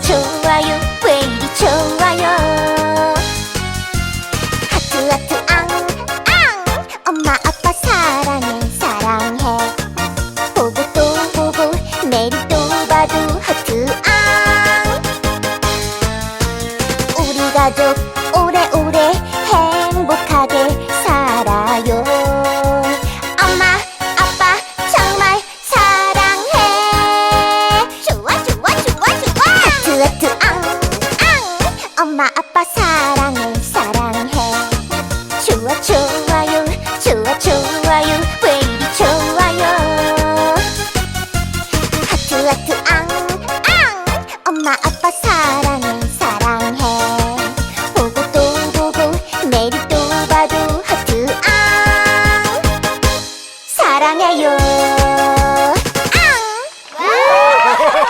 좋아요. 왜 이리 좋아요? 하트 하트 앙앙. 엄마 아빠 사랑해 사랑해. 보고 또 보고 매일 또 봐도 하트 앙. 우리 가족 오래오래 엄마 아빠 사랑해 사랑해. 좋아 좋아요 좋아 좋아요 왜 이리 좋아요? 하트 하트 앙앙. 엄마 아빠 사랑해 사랑해. 보고 또 보고 매일 또 봐도 하트 앙. 사랑해요